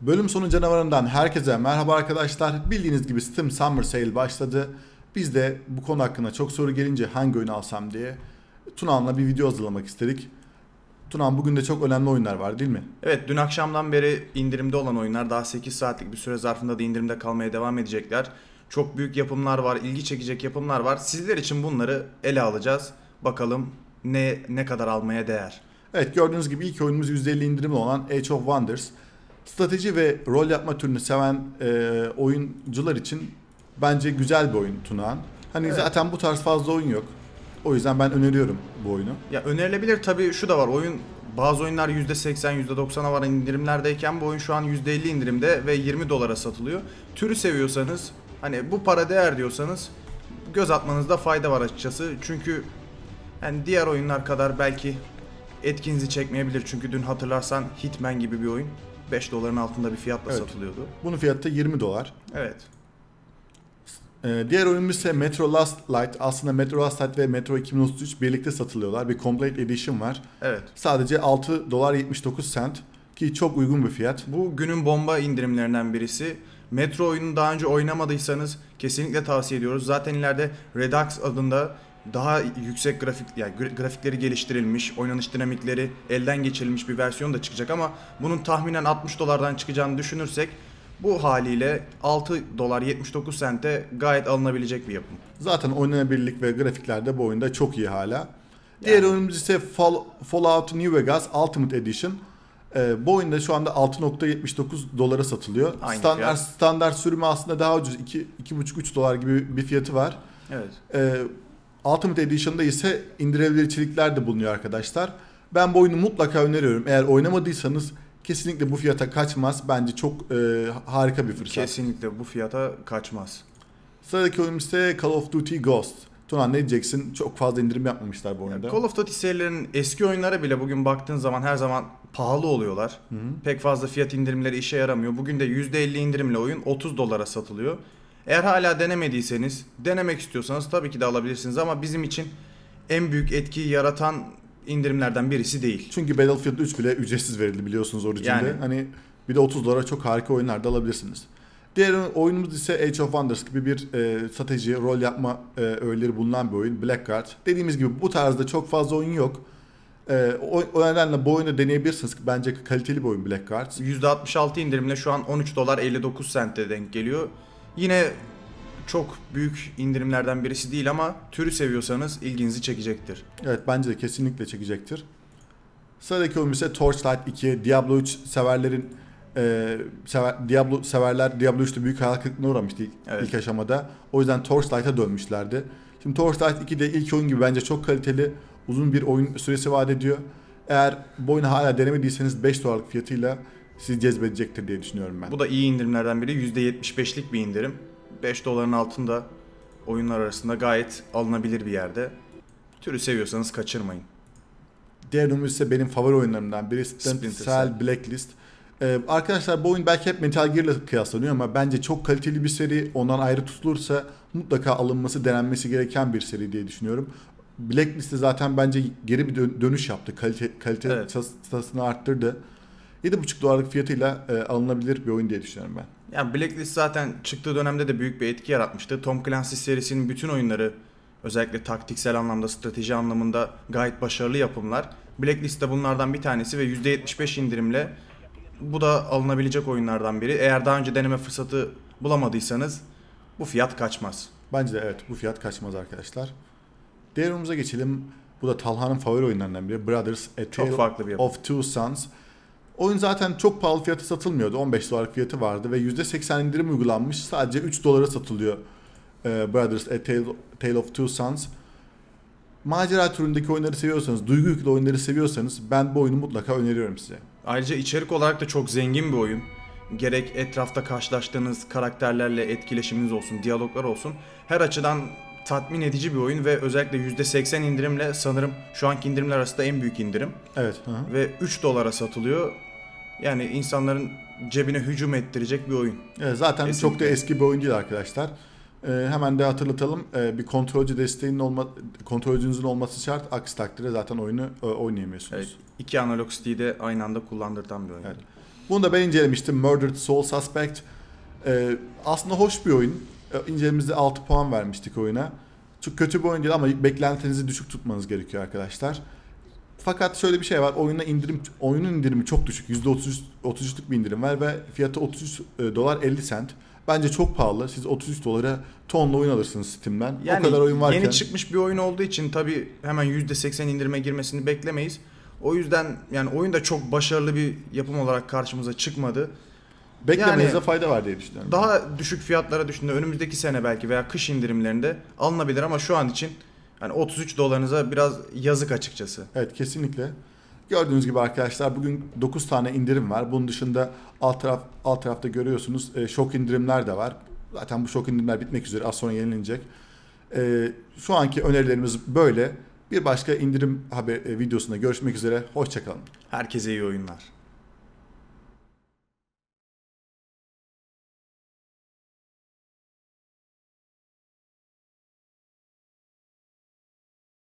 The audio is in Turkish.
Bölüm sonu canavarından herkese merhaba arkadaşlar. Bildiğiniz gibi Steam Summer Sale başladı. Biz de bu konu hakkında çok soru gelince hangi oyunu alsam diye Tunağan'la bir video hazırlamak istedik. Tunağan bugün de çok önemli oyunlar var değil mi? Evet dün akşamdan beri indirimde olan oyunlar daha 8 saatlik bir süre zarfında da indirimde kalmaya devam edecekler. Çok büyük yapımlar var, ilgi çekecek yapımlar var. Sizler için bunları ele alacağız. Bakalım ne ne kadar almaya değer. Evet gördüğünüz gibi ilk oyunumuz %50 indirimli olan Age of Wonders. Strateji ve rol yapma türünü seven e, oyuncular için bence güzel bir oyun Tunağan. Hani Evet. zaten bu tarz fazla oyun yok. O yüzden ben öneriyorum bu oyunu. Ya önerilebilir tabii şu da var. Oyun bazı oyunlar %80, %90'a varan indirimlerdeyken bu oyun şu an %50 indirimde ve 20 dolara satılıyor. Türü seviyorsanız hani bu para değer diyorsanız göz atmanızda fayda var açıkçası. Çünkü yani diğer oyunlar kadar belki etkinizi çekmeyebilir. Çünkü dün hatırlarsan Hitman gibi bir oyun 5 doların altında bir fiyatla Evet. satılıyordu. Bunun fiyatı da 20 dolar. Evet. Ee, diğer oyunumuz ise Metro Last Light. Aslında Metro Last Light ve Metro 2033 birlikte satılıyorlar. Bir Complete Edition var. Evet. Sadece 6 dolar 79 cent ki çok uygun bir fiyat. Bu günün bomba indirimlerinden birisi. Metro oyununu daha önce oynamadıysanız kesinlikle tavsiye ediyoruz. Zaten ileride Redux adında daha yüksek grafik yani gra- grafikleri geliştirilmiş, oynanış dinamikleri elden geçirilmiş bir versiyon da çıkacak ama bunun tahminen 60 dolardan çıkacağını düşünürsek bu haliyle 6 dolar 79 sente gayet alınabilecek bir yapım. Zaten oynanabilirlik ve grafikler de bu oyunda çok iyi hala. Diğer oyunumuz ise Fall- Fallout New Vegas Ultimate Edition. Ee, bu oyunda şu anda 6.79 dolara satılıyor. Aynı standart fiyat. standart sürümü aslında daha ucuz 2 2.5-3 dolar gibi bir fiyatı var. Evet. Ee, Ultimate Edition'da ise indirebilir içerikler de bulunuyor arkadaşlar. Ben bu oyunu mutlaka öneriyorum. Eğer oynamadıysanız kesinlikle bu fiyata kaçmaz. Bence çok e, harika bir fırsat. Kesinlikle bu fiyata kaçmaz. Sıradaki oyunumuz ise Call of Duty Ghost. Tuna ne diyeceksin? Çok fazla indirim yapmamışlar bu oyunda. Call of Duty serilerinin eski oyunları bile bugün baktığın zaman her zaman pahalı oluyorlar. Pek fazla fiyat indirimleri işe yaramıyor. Bugün de %50 indirimle oyun 30 dolara satılıyor. Eğer hala denemediyseniz, denemek istiyorsanız tabii ki de alabilirsiniz ama bizim için en büyük etkiyi yaratan indirimlerden birisi değil. Çünkü Battlefield 3 bile ücretsiz verildi biliyorsunuz orijinde. Yani. Hani bir de 30 dolara çok harika oyunlar da alabilirsiniz. Diğer oyunumuz ise Age of Wonders gibi bir e, strateji, rol yapma e, öğeleri bulunan bir oyun. Blackguard. Dediğimiz gibi bu tarzda çok fazla oyun yok. E, o, o nedenle bu oyunu deneyebilirsiniz. Bence kaliteli bir oyun Blackguard. %66 indirimle şu an 13 dolar 59 sente denk geliyor. Yine çok büyük indirimlerden birisi değil ama türü seviyorsanız ilginizi çekecektir. Evet bence de kesinlikle çekecektir. Sıradaki oyun ise Torchlight 2. Diablo 3 severlerin e, sever, Diablo severler Diablo 3'te büyük hayal kırıklığına uğramıştı ilk, Evet. ilk aşamada. O yüzden Torchlight'a dönmüşlerdi. Şimdi Torchlight 2 de ilk oyun gibi bence çok kaliteli, uzun bir oyun süresi vaat ediyor. Eğer bu oyunu hala denemediyseniz 5 dolarlık fiyatıyla sizi cezbedecektir diye düşünüyorum ben. Bu da iyi indirimlerden biri. %75'lik bir indirim. 5 doların altında oyunlar arasında gayet alınabilir bir yerde. Türü seviyorsanız kaçırmayın. Diğer oyunumuz ise benim favori oyunlarımdan biri Splinter Cell. Blacklist. Ee, arkadaşlar bu oyun belki hep Metal Gear ile kıyaslanıyor ama bence çok kaliteli bir seri. Ondan ayrı tutulursa mutlaka alınması, denenmesi gereken bir seri diye düşünüyorum. Blacklist'te zaten bence geri bir dön- dönüş yaptı. Kalite, kalite Evet. arttırdı. 7,5 dolarlık fiyatıyla e, alınabilir bir oyun diye düşünüyorum ben. Yani Blacklist zaten çıktığı dönemde de büyük bir etki yaratmıştı. Tom Clancy serisinin bütün oyunları özellikle taktiksel anlamda, strateji anlamında gayet başarılı yapımlar. Blacklist de bunlardan bir tanesi ve %75 indirimle bu da alınabilecek oyunlardan biri. Eğer daha önce deneme fırsatı bulamadıysanız bu fiyat kaçmaz. Bence de evet bu fiyat kaçmaz arkadaşlar. Diğer oyunumuza geçelim. Bu da Talha'nın favori oyunlarından biri. Brothers A Çok Tale farklı bir yapım. of Two Sons. Oyun zaten çok pahalı fiyatı satılmıyordu. 15 dolarlık fiyatı vardı ve %80 indirim uygulanmış. Sadece 3 dolara satılıyor e, Brothers A Tale, Tale of Two Sons. Macera türündeki oyunları seviyorsanız, duygu yüklü oyunları seviyorsanız ben bu oyunu mutlaka öneriyorum size. Ayrıca içerik olarak da çok zengin bir oyun. Gerek etrafta karşılaştığınız karakterlerle etkileşiminiz olsun, diyaloglar olsun. Her açıdan tatmin edici bir oyun ve özellikle %80 indirimle sanırım şu anki indirimler arasında en büyük indirim. Evet. hı. Ve 3 dolara satılıyor. Yani insanların cebine hücum ettirecek bir oyun. Evet, zaten Kesinlikle. çok da eski bir oyun değil arkadaşlar. Ee, hemen de hatırlatalım. Ee, bir kontrolcü desteğinin olma, kontrolcünüzün olması şart. Aksi takdirde zaten oyunu e, oynayamıyorsunuz. Evet, iki analog stick'i de aynı anda kullandırtan bir oyun. Evet. Bunu da ben incelemiştim. Murdered Soul Suspect. Ee, aslında hoş bir oyun. Ee, İncelememizde 6 puan vermiştik oyuna. Çok kötü bir oyun değil ama beklentinizi düşük tutmanız gerekiyor arkadaşlar. Fakat şöyle bir şey var. Oyuna indirim oyunun indirimi çok düşük. %33 33'lük bir indirim var ve fiyatı 33 e, dolar 50 sent. Bence çok pahalı. Siz 33 dolara tonla oyun alırsınız Steam'den. Yani o kadar oyun varken. yeni çıkmış bir oyun olduğu için tabi hemen %80 indirime girmesini beklemeyiz. O yüzden yani oyun da çok başarılı bir yapım olarak karşımıza çıkmadı. Beklemenize yani- fayda var diye düşünüyorum. Daha düşük fiyatlara düşündüğünde önümüzdeki sene belki veya kış indirimlerinde alınabilir ama şu an için hani 33 dolarınıza biraz yazık açıkçası. Evet kesinlikle. Gördüğünüz gibi arkadaşlar bugün 9 tane indirim var. Bunun dışında alt taraf alt tarafta görüyorsunuz e, şok indirimler de var. Zaten bu şok indirimler bitmek üzere az sonra yenilenecek. E, şu anki önerilerimiz böyle. Bir başka indirim haber e, videosunda görüşmek üzere. Hoşçakalın. Herkese iyi oyunlar.